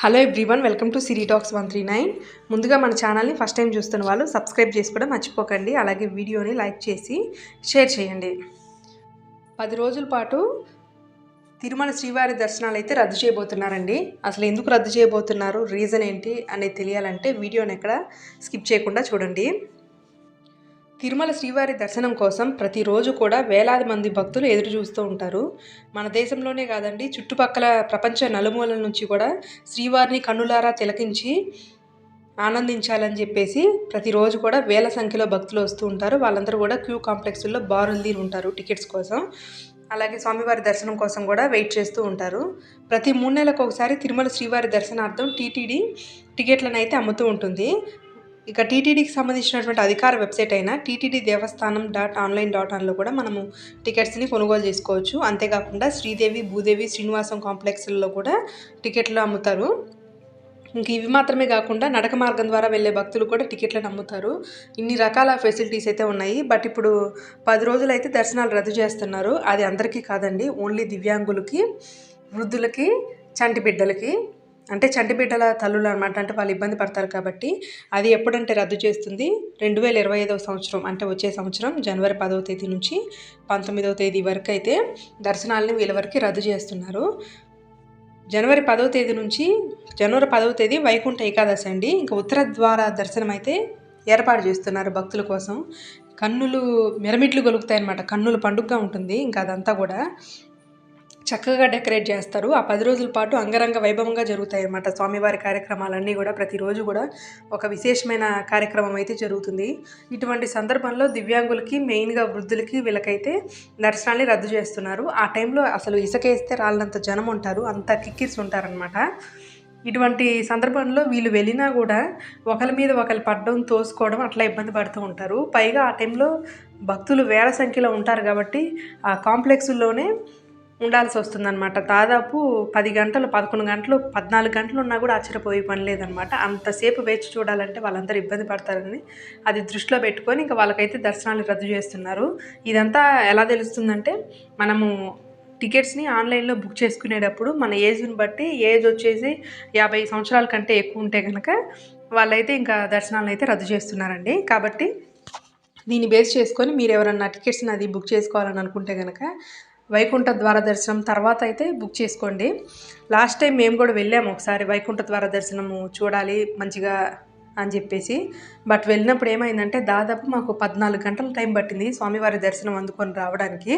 Hello everyone welcome to Siri talks one three nine. ముందుగా మన ఛానల్ని ఫస్ట్ టైం చూస్తున్న వాళ్ళు సబ్స్క్రైబ్ చేసుకోవడం మర్చిపోకండి అలాగే వీడియోని లైక్ చేసి షేర్ చేయండి. పది రోజుల పాటు తిరుమల శ్రీవారి దర్శనాలు అయితే రద్దు చేయబోతున్నారండి. అసలు ఎందుకు రద్దు చేయబోతున్నారు రీజన్ ఏంటి అనేది తెలియాలంటే వీడియోని ఎక్కడ స్కిప్ చేయకుండా చూడండి. తిరుమల శ్రీవారి దర్శనం కోసం ప్రతిరోజు కూడా వేలాది మంది భక్తులు ఎదురు చూస్తూ ఉంటారు. మన దేశంలోనే కాదండి చుట్టుపక్కల ప్రపంచ నలుమూలల నుంచి కూడా శ్రీవారిని కన్నులారా తిలకించి ఆనందించాలని చెప్పేసి ప్రతిరోజు కూడా వేల సంఖ్యలో భక్తులు వస్తూ ఉంటారు. వాళ్ళందరూ కూడా క్యూ కాంప్లెక్స్లో బారులు తీరు ఉంటారు టికెట్స్ కోసం. అలాగే స్వామివారి దర్శనం కోసం కూడా వెయిట్ చేస్తూ ఉంటారు. ప్రతి మూడు నెలలకు ఒకసారి తిరుమల శ్రీవారి దర్శనార్థం టీటీడీ టికెట్లను అయితే అమ్ముతూ ఉంటుంది. ఇక టీటీడీకి సంబంధించినటువంటి అధికార వెబ్సైట్ అయిన టీటీడీ దేవస్థానం డాట్ ఆన్లైన్ డాట్ ఆన్లో కూడా మనము టికెట్స్ని కొనుగోలు చేసుకోవచ్చు. అంతేకాకుండా శ్రీదేవి భూదేవి శ్రీనివాసం కాంప్లెక్స్లలో కూడా టికెట్లు అమ్ముతారు. ఇంక ఇవి మాత్రమే కాకుండా నడక మార్గం ద్వారా వెళ్ళే భక్తులు కూడా టికెట్లను అమ్ముతారు. ఇన్ని రకాల ఫెసిలిటీస్ అయితే ఉన్నాయి. బట్ ఇప్పుడు పది రోజులు అయితే దర్శనాలు రద్దు చేస్తున్నారు. అది అందరికీ కాదండి ఓన్లీ దివ్యాంగులకి వృద్ధులకి చంటి బిడ్డలకి. అంటే చంటి బిడ్డల తల్లులు అనమాట అంటే వాళ్ళు ఇబ్బంది పడతారు కాబట్టి అది ఎప్పుడంటే రద్దు చేస్తుంది. రెండు వేల ఇరవై ఐదవ సంవత్సరం అంటే వచ్చే సంవత్సరం జనవరి పదవ తేదీ నుంచి పంతొమ్మిదవ తేదీ వరకు అయితే దర్శనాలని వీళ్ళ వరకు రద్దు చేస్తున్నారు. జనవరి పదవ తేదీ నుంచి జనవరి పదవ తేదీ వైకుంఠ ఏకాదశి అండి. ఇంకా ఉత్తర ద్వార దర్శనం అయితే ఏర్పాటు చేస్తున్నారు భక్తుల కోసం. కన్నులు మిరమిట్లు గొలుగుతాయి అనమాట కన్నుల పండుగగా ఉంటుంది. ఇంకా అదంతా కూడా చక్కగా డెకరేట్ చేస్తారు. ఆ పది రోజుల పాటు అంగరంగ వైభవంగా జరుగుతాయి అన్నమాట స్వామివారి కార్యక్రమాలన్నీ కూడా ప్రతిరోజు కూడా ఒక విశేషమైన కార్యక్రమం అయితే జరుగుతుంది. ఇటువంటి సందర్భంలో దివ్యాంగులకి మెయిన్గా వృద్ధులకి వీళ్ళకైతే దర్శనాన్ని రద్దు చేస్తున్నారు. ఆ టైంలో అసలు ఇసుకేస్తే రాళ్ళంత జనం ఉంటారు. అంత కిక్కిర్స్ ఉంటారనమాట ఇటువంటి సందర్భంలో వీళ్ళు వెళ్ళినా కూడా ఒకరి మీద ఒకరు పడ్డం తోసుకోవడం అట్లా ఇబ్బంది పడుతూ ఉంటారు. పైగా ఆ టైంలో భక్తులు వేల సంఖ్యలో ఉంటారు కాబట్టి ఆ కాంప్లెక్స్లోనే ఉండాల్సి వస్తుందన్నమాట. దాదాపు పది గంటలు పదకొండు గంటలు పద్నాలుగు గంటలు ఉన్నా కూడా ఆశ్చర్యపోయే పని లేదనమాట అంతసేపు వేచి చూడాలంటే వాళ్ళందరూ ఇబ్బంది పడతారని అది దృష్టిలో పెట్టుకొని ఇంకా వాళ్ళకైతే దర్శనాలు రద్దు చేస్తున్నారు. ఇదంతా ఎలా తెలుస్తుందంటే మనము టికెట్స్ని ఆన్లైన్లో బుక్ చేసుకునేటప్పుడు మన ఏజ్ని బట్టి ఏజ్ వచ్చేసి యాభై సంవత్సరాల కంటే ఎక్కువ ఉంటే కనుక వాళ్ళైతే ఇంకా దర్శనాలను అయితే రద్దు చేస్తున్నారండి. కాబట్టి దీన్ని బేస్ చేసుకొని మీరు ఎవరన్నా టికెట్స్ని అది బుక్ చేసుకోవాలని అనుకుంటే కనుక వైకుంఠ ద్వార దర్శనం తర్వాత అయితే బుక్ చేసుకోండి. లాస్ట్ టైం మేము కూడా వెళ్ళాము ఒకసారి వైకుంఠ ద్వార దర్శనము చూడాలి మంచిగా అని చెప్పేసి. బట్ వెళ్ళినప్పుడు ఏమైందంటే దాదాపు మాకు పద్నాలుగు గంటల టైం పట్టింది స్వామివారి దర్శనం అందుకొని రావడానికి.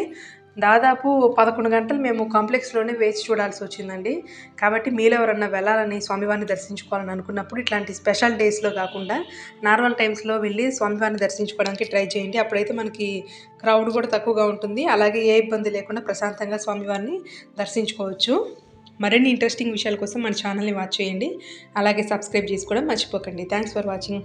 దాదాపు పదకొండు గంటలు మేము కాంప్లెక్స్లోనే వేచి చూడాల్సి వచ్చిందండి. కాబట్టి మీరు ఎవరన్నా వెళ్ళాలని స్వామివారిని దర్శించుకోవాలని అనుకున్నప్పుడు ఇట్లాంటి స్పెషల్ డేస్లో కాకుండా నార్మల్ టైమ్స్లో వెళ్ళి స్వామివారిని దర్శించుకోవడానికి ట్రై చేయండి. అప్పుడైతే మనకి క్రౌడ్ కూడా తక్కువగా ఉంటుంది. అలాగే ఏ ఇబ్బంది లేకుండా ప్రశాంతంగా స్వామివారిని దర్శించుకోవచ్చు. మరిన్ని ఇంట్రెస్టింగ్ విషయాల కోసం మన ఛానల్ని వాచ్ చేయండి. అలాగే సబ్స్క్రైబ్ చేసుకోవడం మర్చిపోకండి. Thanks for watching.